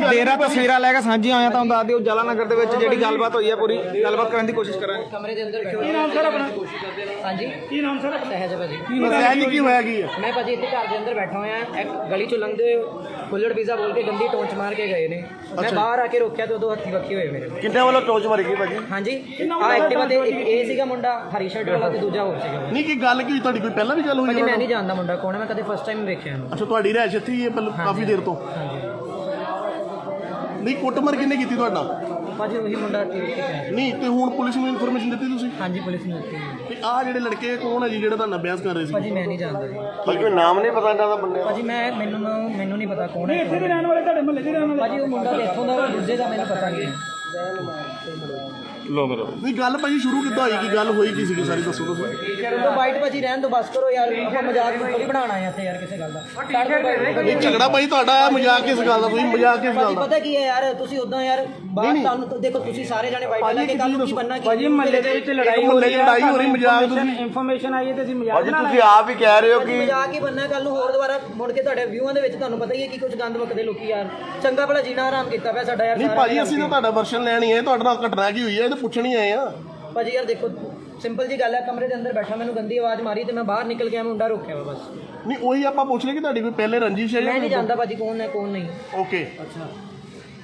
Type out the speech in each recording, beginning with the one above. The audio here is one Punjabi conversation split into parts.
ਦੇਰਾ ਤਸਵੀਰਾਂ ਲੈ ਕੇ ਸਾਂਝੀਆਂ ਹੋਈਆਂ ਤੁਹਾਨੂੰ ਦੱਸ ਦਿਓ ਜਲਾ ਨਗਰ ਦੇ ਵਿੱਚ ਜਿਹੜੀ ਗੱਲਬਾਤ ਹੋਈ ਹੈ ਪੂਰੀ ਗੱਲਬਾਤ ਕਰਨ ਦੀ ਕੋਸ਼ਿਸ਼ ਕਰਾਂਗੇ। ਕਮਰੇ ਦੇ ਅੰਦਰ ਕੀ ਨਾਮ ਸਰ ਆਪਣਾ ਹਾਂਜੀ? ਕੀ ਨਾਮ ਸਰ ਸਹਿਜ ਭਾਜੀ। ਸਹਿਜ ਕੀ ਹੋਇਆ ਕੀ ਹੈ? ਮੈਂ ਭਾਜੀ ਇੱਥੇ ਘਰ ਦੇ ਅੰਦਰ ਬੈਠਾ ਹੋਇਆ ਇੱਕ ਗਲੀ ਚੋਂ ਲੰਘਦੇ ਕੁੱਲੜ ਪੀਜ਼ਾ ਬੋਲ ਕੇ ਗੰਦੀ ਟੋਂਚ ਮਾਰ ਕੇ ਗਏ ਨੇ। ਮੈਂ ਬਾਹਰ ਆ ਕੇ ਰੋਕਿਆ ਤੇ ਉਦੋਂ ਹੱਥੀ ਵੱਖੀ ਹੋਏ ਮੇਰੇ। ਕਿੰਨੇ ਵੱਲੋਂ ਟੋਚ ਮਾਰੀ ਗਈ ਭਾਜੀ? ਹਾਂਜੀ। ਆ ਐਕਟਿਵਾ ਤੇ ਇੱਕ ਇਹ ਸੀਗਾ ਮੁੰਡਾ ਹਰੀ ਸ਼ਰਟ ਵਾਲਾ ਤੇ ਦੂਜਾ ਹੋਰ ਸੀਗਾ। ਨਹੀਂ ਕੀ ਗੱਲ ਕੀ ਤੁਹਾਡੀ ਕੋਈ ਪਹਿਲਾਂ ਵੀ ਗੱਲ ਹੋਈ ਭਾਜੀ ਮੈਂ? ਨਹੀਂ ਜਾਣਦਾ ਮੁੰਡਾ ਕੌਣ ਹੈ ਮੈਂ ਕਦੇ ਫਸਟ ਟਾਈਮ ਵੇਖਿਆ ਇਹਨੂੰ ਅੱਛਾ ਤੁਹਾਡੀ ਰਹਿਸ਼ ਇੱਥੇ ਹੀ ਹੈ ਕਾਫੀ ਦੇਰ ਤੋਂ। ਹਾਂਜੀ। ਨਹੀਂ ਕੁੱਟਮਾਰ ਕਿੰਨੇ ਕੀਤੀ ਤੁਹਾਡਾ ਭਾਜੀ ਉਹੀ ਮੁੰਡਾ ਹੈ ਨਹੀਂ ਤੇ ਹੁਣ ਪੁਲਿਸ ਨੂੰ ਇਨਫੋਰਮੇਸ਼ਨ ਦਿੱਤੀ ਤੁਸੀਂ? ਹਾਂਜੀ ਪੁਲਿਸ ਨੇ ਦਿੱਤੀ ਹੈ। ਤੇ ਆਹ ਜਿਹੜੇ ਲੜਕੇ ਕੌਣ ਹੈ ਜੀ ਜਿਹੜਾ ਤੁਹਾਨੂੰ ਬਿਆਸ ਕਰ ਰਹੇ ਸੀ? ਭਾਜੀ ਮੈਂ ਨਹੀਂ ਜਾਣਦਾ ਜੀ। ਕੋਈ ਨਾਮ ਨਹੀਂ ਪਤਾ ਇਹਨਾਂ ਦਾ ਬੰਦੇ ਭਾਜੀ ਮੈਂ ਮੈਨੂੰ ਮੈਨੂੰ ਨਹੀਂ ਪਤਾ ਕੌਣ ਹੈ ਇੱਥੇ ਦੇ ਰਹਿਣ ਵਾਲੇ ਤੁਹਾਡੇ ਮਹੱਲੇ ਦੇ ਰਹਿਣ ਵਾਲੇ। ਭਾਜੀ ਉਹ ਮੁੰਡਾ ਤੇ ਇੱਥੋਂ ਦਾ ਵਾ, ਦੂਜੇ ਦਾ ਮੈਨੂੰ ਪਤਾ ਨਹੀਂ ਨਹੀਂ ਗੱਲ ਭਾਜੀ ਸ਼ੁਰੂ ਕਿੱਦਾਂ ਹੋਈ? ਕੀ ਗੱਲ ਹੋਈ? ਕੀ ਸੀਗੀ? ਸਾਰੀ ਦੱਸੋ ਕਰਨ ਤੋਂ ਬਾਈਟ ਭਾਜੀ ਰਹਿਣ ਤੋਂ ਬਸ ਕਰੋ ਯਾਰ ਆਪਾਂ ਮਜ਼ਾਕ ਥੋੜੀ ਬਣਾਉਣਾ ਹੈ ਇੱਥੇ ਯਾਰ ਕਿਸੇ ਗੱਲ ਦਾ। ਨਹੀਂ ਝਗੜਾ ਭਾਜੀ ਤੁਹਾਡਾ ਹੈ ਮਜ਼ਾਕ ਕਿਸ ਗੱਲ ਦਾ? ਤੁਸੀਂ ਮਜ਼ਾਕ ਕਿਸ ਗੱਲ ਭਾਜੀ ਦਾ ਪਤਾ ਕੀ ਹੈ ਯਾਰ ਤੁਸੀਂ ਉਦਾਂ ਯਾਰ ਬਾਹਰ ਤੁਹਾਨੂੰ ਦੇਖੋ ਤੁਸੀਂ ਸਾਰੇ ਜਾਣੇ ਬਾਈਟ ਲੈ ਕੇ ਕੱਲ ਨੂੰ ਕੀ ਬੰਨਾ ਕੀ ਭਾਜੀ ਮਹੱਲੇ ਦੇ ਵਿੱਚ ਲੜਾਈ ਹੋ ਰਹੀ ਹੈ ਲੜਾਈ ਹੋ ਰਹੀ ਮਜ਼ਾਕ ਤੁਸੀਂ ਇਨਫੋਰਮੇਸ਼ਨ ਆਈ ਹੈ ਤੇ ਅਸੀਂ ਮਜ਼ਾਕ ਭਾਜੀ ਤੁਸੀਂ ਆਪ ਹੀ ਕਹਿ ਰਹੇ ਹੋ ਕਿ ਮਜ਼ਾਕ ਹੀ ਬੰਨਾ ਕੱਲ ਨੂੰ ਹੋਰ ਦੁਬਾਰਾ ਮੁੜ ਕੇ ਤੁਹਾਡੇ ਵਿਊਆਂ ਦੇ ਵਿੱਚ ਤੁਹਾਨੂੰ ਪਤਾ ਹੀ ਹੈ ਕਿ ਕੁਝ ਗੰਦ ਵਕਦੇ ਲੋਕੀ ਯਾਰ। ਚੰਗਾ ਭਲਾ ਜੀਣਾ ਆਰਾਮ ਕੀਤਾ ਪਿਆ ਸਾਡਾ ਯਾਰ ਨਹੀਂ ਭਾਜੀ ਅਸੀਂ ਤਾਂ ਤੁਹਾਡਾ ਵਰਸ਼ਨ ਲੈਣੀ ਹੈ ਤੁਹਾਡੇ ਨਾਲ ਘਟਨਾ ਕੀ ਹੋਈ ਹੈ? ਤਾਂ ਪੁੱਛਣੀ ਆਏ ਆ। ਭਾਜੀ ਯਾਰ ਦੇਖੋ ਸਿੰਪਲ ਜੀ ਗੱਲ ਹੈ ਕਮਰੇ ਦੇ ਅੰਦਰ ਬੈਠਾ ਮੈਨੂੰ ਗੰਦੀ ਆਵਾਜ਼ ਮਾਰੀ ਤੇ ਮੈਂ ਬਾਹਰ ਨਿਕਲ ਗਿਆ ਮੁੰਡਾ ਰੋਕਿਆ ਵਾ ਬਸ। ਨਹੀਂ ਉਹੀ ਆਪਾਂ ਪੁੱਛ ਰਹੇ ਕਿ ਤੁਹਾਡੀ ਕੋਈ ਪਹਿਲੇ ਰੰਜਿਸ਼ ਹੈ ਮੈਂ ਨਹੀਂ ਜਾਣਦਾ ਭਾਜੀ ਕੌਣ ਹੈ ਕੌਣ ਨਹੀਂ। ਓਕੇ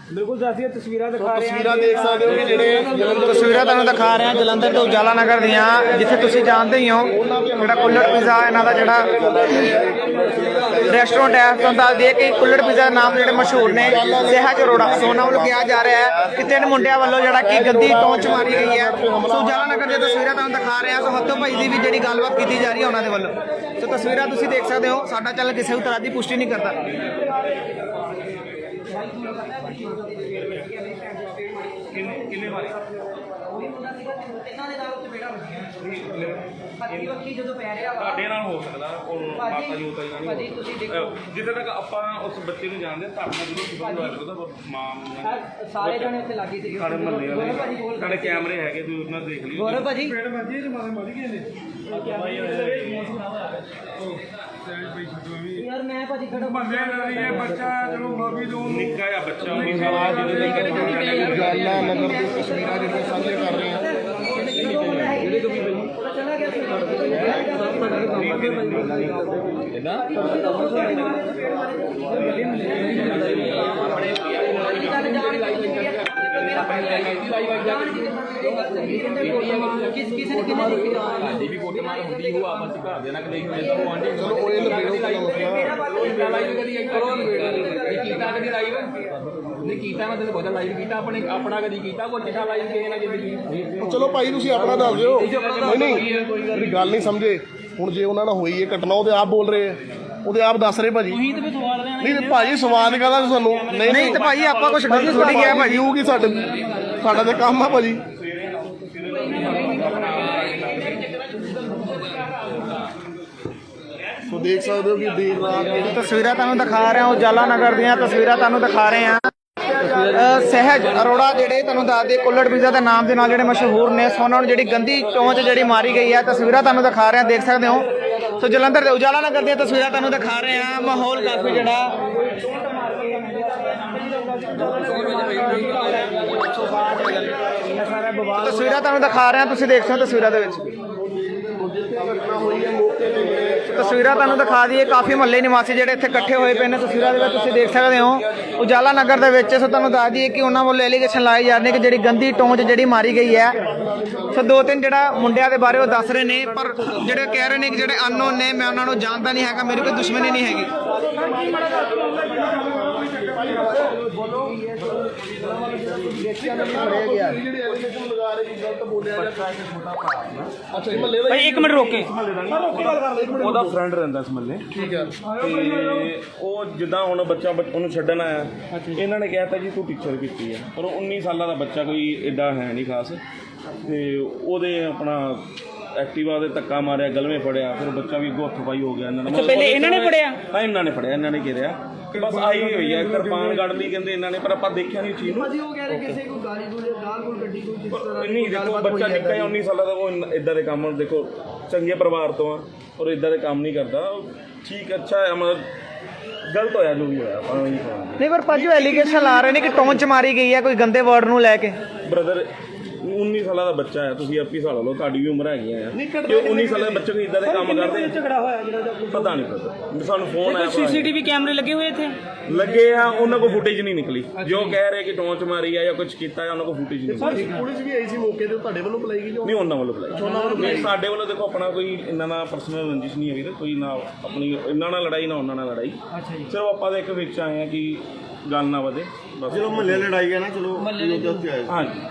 ਬਿਲਕੁਲ ਅਸੀਂ ਤਸਵੀਰਾਂ ਦਿਖਾ ਤਸਵੀਰਾਂ ਦੇਖ ਸਕਦੇ ਹੋ ਕਿ ਜਿਹੜੇ ਤਸਵੀਰਾਂ ਤੁਹਾਨੂੰ ਦਿਖਾ ਰਹੇ ਹਾਂ। ਜਲੰਧਰ ਤੋਂ ਉਜਾਲਾ ਨਗਰ ਦੀਆਂ ਜਿੱਥੇ ਤੁਸੀਂ ਜਾਣਦੇ ਹੀ ਹੋ ਜਿਹੜਾ ਕੁੱਲੜ ਪੀਜ਼ਾ ਇਹਨਾਂ ਦਾ ਜਿਹੜਾ ਰੈਸਟੋਰੈਂਟ ਹੈ। ਤੁਹਾਨੂੰ ਦੱਸ ਦਈਏ ਕਿ ਕੁੱਲੜ ਪੀਜ਼ਾ ਨਾਮ ਜਿਹੜੇ ਮਸ਼ਹੂਰ ਨੇ ਸਹਿਜ ਅਰੋੜਾ ਸੋਨਾ ਵੱਲੋਂ ਕਿਹਾ ਜਾ ਰਿਹਾ ਹੈ ਕਿ ਤਿੰਨ ਮੁੰਡਿਆਂ ਵੱਲੋਂ ਜਿਹੜਾ ਕਿ ਗੰਦੀ ਟੌਂਚ ਮਾਰੀ ਗਈ ਹੈ। ਸੋ ਉਜਾਲਾ ਨਗਰ ਦੀਆਂ ਤਸਵੀਰਾਂ ਤੁਹਾਨੂੰ ਦਿਖਾ ਰਹੇ ਹਾਂ। ਸੋ ਹੱਥੋਂ ਭਾਈ ਦੀ ਵੀ ਜਿਹੜੀ ਗੱਲਬਾਤ ਕੀਤੀ ਜਾ ਰਹੀ ਹੈ ਉਹਨਾਂ ਦੇ ਵੱਲੋਂ। ਸੋ ਤਸਵੀਰਾਂ ਤੁਸੀਂ ਦੇਖ ਸਕਦੇ ਹੋ ਸਾਡਾ ਚੈਨਲ ਕਿਸੇ ਵੀ ਤਰ੍ਹਾਂ ਦੀ ਪੁਸ਼ਟੀ ਨਹੀਂ ਕਰਦਾ। ਇਹਨਾਂ ਦੇ ਨਾਲ ਉੱਤੇ ਬੇੜਾ ਵੱਜੀਆਂ ਹੱਥੀ ਵੱਖੀ ਜਦੋਂ ਪੈ ਰਿਹਾ ਵਾ ਤੁਹਾਡੇ ਨਾਲ ਹੋ ਸਕਦਾ ਉਹ ਮਾਤਾ ਜੀ ਉਤਾਈ ਨਹੀਂ ਭਾਜੀ ਤੁਸੀਂ ਦੇਖੋ। ਜਿੱਥੇ ਤੱਕ ਆਪਾਂ ਉਸ ਬੱਚੇ ਨੂੰ ਜਾਣਦੇ ਤੁਹਾਡੇ ਨਾਲ ਜ਼ਰੂਰ ਸੰਬੰਧ ਹੋਇਆ ਕਰਦਾ ਮਾਂ ਨੂੰ ਸਰ, ਸਾਰੇ ਜਣੇ ਉੱਥੇ ਲੱਗੀ ਸੀ ਸਾਡੇ ਮਹੱਲੇ ਵਾਲੇ ਸਾਡੇ ਕੈਮਰੇ ਹੈਗੇ ਤੁਸੀਂ ਉਹਨਾਂ ਦੇਖ ਲਿਓ। ਗੌਰਵ ਭਾਜੀ। ਯਾਰ ਮੈਂ ਭਾਜੀ ਖੜਾ ਬੱਚਾ ਚਲੋ ਮਾਫੀ ਦੋ ਨਿੱਕਾ ਜਿਹਾ ਬੱਚਾ ਉਹ ਸਵਾਲ ਜਿਹਦੇ ਲਈ ਕਰੀ ਗੱਲਾਂ ਨਗਰ ਦੀ ਤਸਵੀਰਾਂ ਜਿਹੜੀਆਂ ਸਾਂਝੇ ਕਰ ਰਹੇ ਹਾਂ ਜਿਹੜੇ ਕभी ਚਲਾ ਗਿਆ ਸੀ ਕਿਸ ਕਿਸੇ ਨੇ ਕਿੰਨੇ ਦਿੱਤੀ ਸਾਡੀ ਵੀ ਕੋਟ ਮਾਰ ਹੁੰਦੀ ਹੋ ਆਪਸ ਚ ਘਰ ਦੇ ਨਾਲ ਕਦੇ ਚਲੋ ਉਹ ਇਹ ਲਪੇੜੋ ਪਹਿਲਾਂ ਮਸਲਾ ਕੀਤਾ ਕਦੀ ਲਾਈਵ? ਨਹੀਂ ਕੀਤਾ ਮੈਂ ਤੈਨੂੰ ਪਤਾ ਲਾਈਵ ਕੀਤਾ ਆਪਣੇ ਆਪਣਾ ਕਦੀ ਕੀਤਾ ਕੋਈ ਚਿੱਟਾ ਲਾਈਵ ਕਿਸੇ ਨਾਲ ਜ਼ਿੰਦਗੀ ਉਹ ਚਲੋ ਭਾਈ ਤੁਸੀਂ ਆਪਣਾ ਦੱਸ ਦਿਓ। ਨਹੀਂ ਨਹੀਂ ਮੇਰੀ ਗੱਲ ਨਹੀਂ ਸਮਝੇ। ਹੁਣ ਜੇ ਉਹਨਾਂ ਨਾਲ ਹੋਈ ਹੈ ਘਟਨਾ ਉਹਦੇ ਆਪ ਬੋਲ ਰਹੇ ਆ। ਉਹਦੇ ਆਪ ਦੱਸ ਰਹੇ ਭਾਜੀ। ਨਹੀਂ ਤੇ ਭਾਜੀ ਸਵਾਦ ਕਹਦਾ ਸਾਨੂੰ? ਨਹੀਂ ਨਹੀਂ ਤੇ ਭਾਈ ਆਪਾਂ ਕੁਝ ਗਲਤ ਥੋੜੀ ਗਿਆ ਭਾਜੀ। ਉਹ ਕੀ ਸਾਡੇ ਸਾਡਾ ਤੇ ਕੰਮ ਆ ਭਾਜੀ। ਸੋ ਦੇਖ ਸਕਦੇ ਹੋ ਕਿ ਦੇਰ ਰਾਤ ਜਿਹੜੀ ਤਸਵੀਰਾਂ ਤੁਹਾਨੂੰ ਦਿਖਾ ਰਹੇ ਹਾਂ ਉਜਾਲਾ ਨਗਰ ਦੀਆਂ ਤਸਵੀਰਾਂ ਤੁਹਾਨੂੰ ਦਿਖਾ ਰਹੇ ਹਾਂ। ਅ, ਸਹਿਜ ਅਰੋੜਾ ਜਿਹੜੇ ਤੁਹਾਨੂੰ ਦੱਸ ਦੇ ਕੁੱਲੜ ਪੀਜ਼ਾ ਦੇ ਨਾਮ ਦੇ ਨਾਲ ਜਿਹੜੇ ਮਸ਼ਹੂਰ ਨੇ। ਸੋ ਉਹਨਾਂ ਨੂੰ ਜਿਹੜੀ ਗੰਦੀ ਚੋਂਚ ਜਿਹੜੀ ਮਾਰੀ ਗਈ ਹੈ ਤਸਵੀਰਾਂ ਤੁਹਾਨੂੰ ਦਿਖਾ ਰਹੇ ਹਾਂ ਦੇਖ ਸਕਦੇ ਹੋ। ਸੋ ਜਲੰਧਰ ਦੇ ਉਜਾਲਾ ਨਗਰ ਦੀਆਂ ਤਸਵੀਰਾਂ ਤੁਹਾਨੂੰ ਦਿਖਾ ਰਹੇ ਹਾਂ। ਮਾਹੌਲ ਕਾਫੀ ਜਿਹੜਾ ਤਸਵੀਰਾਂ ਤੁਹਾਨੂੰ ਦਿਖਾ ਰਹੇ ਹਾਂ। ਤੁਸੀਂ ਦੇਖ ਸਕਦੇ ਹੋ ਤਸਵੀਰਾਂ ਦੇ ਵਿੱਚ। ਤਸਵੀਰਾਂ ਤੁਹਾਨੂੰ ਦਿਖਾ ਦਈਏ ਕਾਫੀ ਮਹੱਲੇ ਨਿਵਾਸੀ ਜਿਹੜੇ ਇੱਥੇ ਇਕੱਠੇ ਹੋਏ ਪਏ ਨੇ। ਤਸਵੀਰਾਂ ਦੇ ਵਿੱਚ ਤੁਸੀਂ ਦੇਖ ਸਕਦੇ ਹੋ ਉਜਾਲਾ ਨਗਰ ਦੇ ਵਿੱਚ। ਸੋ ਤੁਹਾਨੂੰ ਦੱਸ ਦਈਏ ਕਿ ਉਹਨਾਂ ਵੱਲੋਂ ਐਲੀਗੇਸ਼ਨ ਲਾਏ ਜਾ ਰਹੇ ਨੇ ਕਿ ਜਿਹੜੀ ਗੰਦੀ ਟੌਂਚ ਜਿਹੜੀ ਮਾਰੀ ਗਈ ਹੈ। ਸੋ ਦੋ ਤਿੰਨ ਜਿਹੜਾ ਮੁੰਡਿਆਂ ਦੇ ਬਾਰੇ ਉਹ ਦੱਸ ਰਹੇ ਨੇ ਪਰ ਜਿਹੜੇ ਕਹਿ ਰਹੇ ਨੇ ਕਿ ਜਿਹੜੇ ਅਨਨੋਨ ਨੇ ਮੈਂ ਉਹਨਾਂ ਨੂੰ ਜਾਣਦਾ ਨਹੀਂ ਹੈਗਾ ਮੇਰੀ ਕੋਈ ਦੁਸ਼ਮਣੀ ਨਹੀਂ ਹੈਗੀ। ਜਿਹੜੇ ਐਲੀਗੇਸ਼ਨ ਲਗਾ ਰਹੇ ਕਿ ਗਲਤ ਬੋਲਿਆ ਜਾਂ ਅੱਛਾ ਇਹ ਮੱਲੇ ਦਾ ਭਾਈ ਇੱਕ ਮਿੰਟ ਰੋਕੇ। ਉਹਦਾ ਫਰੈਂਡ ਰਹਿੰਦਾ ਇਸ ਮੱਲੇ ਠੀਕ ਹੈ। ਤੇ ਉਹ ਜਿੱਦਾਂ ਹੁਣ ਬੱਚਾ ਬੱਚ- ਉਹਨੂੰ ਛੱਡਣ ਆਇਆ ਇਹਨਾਂ ਨੇ ਕਹਿਤਾ ਜੀ ਤੂੰ ਟੀਚਰ ਕੀਤੀ ਹੈ ਪਰ ਉਹ 19 ਸਾਲਾਂ ਦਾ ਬੱਚਾ ਕੋਈ ਐਡਾ ਹੈ ਨਹੀਂ ਖਾਸ। ਤੇ ਉਹਦੇ ਆਪਣਾ ਐਕਟਿਵਾ ਦੇ ਧੱਕਾ ਮਾਰਿਆ ਗਲਵੇਂ ਫੜਿਆ ਫਿਰ ਬੱਚਾ ਵੀ ਅੱਗੋਂ ਹੱਥ ਪਾਈ ਹੋ ਗਿਆ ਇਹਨਾਂ ਨੇ ਪਹਿਲੇ ਇਹਨਾਂ ਨੇ ਫੜਿਆ? ਹਾਂ ਇਹਨਾਂ ਨੇ ਫੜਿਆ ਇਹਨਾਂ ਨੇ ਘੇਰਿਆ। ਬਸ ਆਈ ਹੋਈ ਹੈ ਕਿਰਪਾਨ ਕੱਢ ਲਈ ਕਹਿੰਦੇ ਇਹਨਾਂ ਨੇ ਪਰ ਆਪਾਂ ਦੇਖਿਆ ਨਹੀਂ ਚੀਜ਼ ਨੂੰ। ਉਹ ਕਹਿ ਰਹੇ ਕਿਸੇ ਕੋਈ ਗਾਲੀ ਗੂਲੀ ਗਾਲ ਗੂਲ ਗੱਡੀ ਕੋਈ ਜਿਸ ਤਰ੍ਹਾਂ ਨਹੀਂ ਦੇਖੋ ਬੱਚਾ ਨਿੱਕਾ ਹੀ 19 ਸਾਲਾਂ ਦਾ ਉਹ ਇਦਾਂ ਦੇ ਕੰਮ ਦੇਖੋ ਚੰਗੇ ਪਰਿਵਾਰ ਤੋਂ ਆ ਔਰ ਇਦਾਂ ਦੇ ਕੰਮ ਨਹੀਂ ਕਰਦਾ। ਠੀਕ ਅੱਛਾ ਹੈ ਮਤਲਬ ਗਲਤ ਹੋਇਆ ਜੋ ਵੀ ਹੋਇਆ ਆਪਾਂ ਨੂੰ ਨਹੀਂ ਪਰ ਭਾਜੀ ਐਲੀਗੇਸ਼ਨ ਲਾ ਰਹੇ ਨੇ ਕਿ ਟੌਂਚ ਮਾਰੀ ਗਈ ਹੈ ਕੋਈ ਗੰਦੇ ਵਰਡ ਨੂੰ ਲੈ ਕੇ। ਬ੍ਰਦਰ 19 ਸਾਲਾਂ ਦਾ ਬੱਚਾ ਹੈ ਤੁਸੀਂ ਆਪੀ ਹਿਸਾਬ ਲਾ ਲਓ ਤੁਹਾਡੀ ਵੀ ਉਮਰ ਹੈਗੀ ਆ ਨਹੀਂ, ਕਿ ਕੱਢਣਾ 19 ਸਾਲਾਂ ਦੇ ਬੱਚੇ ਕੋਈ ਇਦਾਂ ਦੇ ਕੰਮ ਕਰਦੇ ਆ? ਝਗੜਾ ਹੋਇਆ ਜਿਹੜਾ ਪਤਾ ਨਹੀਂ ਪਤਾ ਸਾਨੂੰ ਫੋਨ ਆਇਆ ਭਰਾ ਸੀਸੀਟੀਵੀ ਕੈਮਰੇ ਲੱਗੇ ਹੋਏ ਇੱਥੇ। ਲੱਗੇ ਆ ਉਹਨਾਂ ਕੋਲ ਫੁਟੇਜ ਨਹੀਂ ਨਿਕਲੀ। ਜੋ ਕਹਿ ਰਹੇ ਕਿ ਟੌਂਚ ਮਾਰੀ ਆ ਜਾਂ ਕੁਝ ਕੀਤਾ ਆ ਉਹਨਾਂ ਕੋਲ ਫੁਟੇਜ ਨਹੀਂ ਨਿਕਲੀ। ਪੁਲਿਸ ਵੀ ਆਈ ਸੀ ਮੌਕੇ ਤੇ ਤੁਹਾਡੇ ਵੱਲੋਂ ਬੁਲਾਈ ਗਈ ਜੋ ਨਹੀਂ ਉਹਨਾਂ ਵੱਲੋਂ ਬੁਲਾਈ। ਨਹੀਂ ਸਾਡੇ ਵੱਲੋਂ ਦੇਖੋ ਆਪਣਾ ਕੋਈ ਇੰਨਾ ਨਾ ਪਰਸਨਲ ਰੰਜਿਸ਼ ਨਹੀਂ ਹੈਗੀ ਤੇ ਕੋਈ ਨਾ ਆਪਣੀ ਇਹਨਾਂ ਨਾਲ ਲੜਾਈ ਨਾ ਉਹਨਾਂ ਨਾਲ ਲੜਾਈ। ਅੱਛਾ ਜੀ। ਸਿਰਫ ਆਪਾਂ ਦੇ ਇੱਕ ਵਿੱਚ ਆਏ ਆ ਕਿ ਗੱਲ ਨਾ ਵਧੇ ਬਸ। ਜਦੋਂ ਮਹੱਲੇ ਲੜਾਈ ਹੈ ਨਾ ਚਲੋ ਮਹੱਲੇ ਦੇ ਉੱਥੇ ਆਏ। ਹਾਂਜੀ।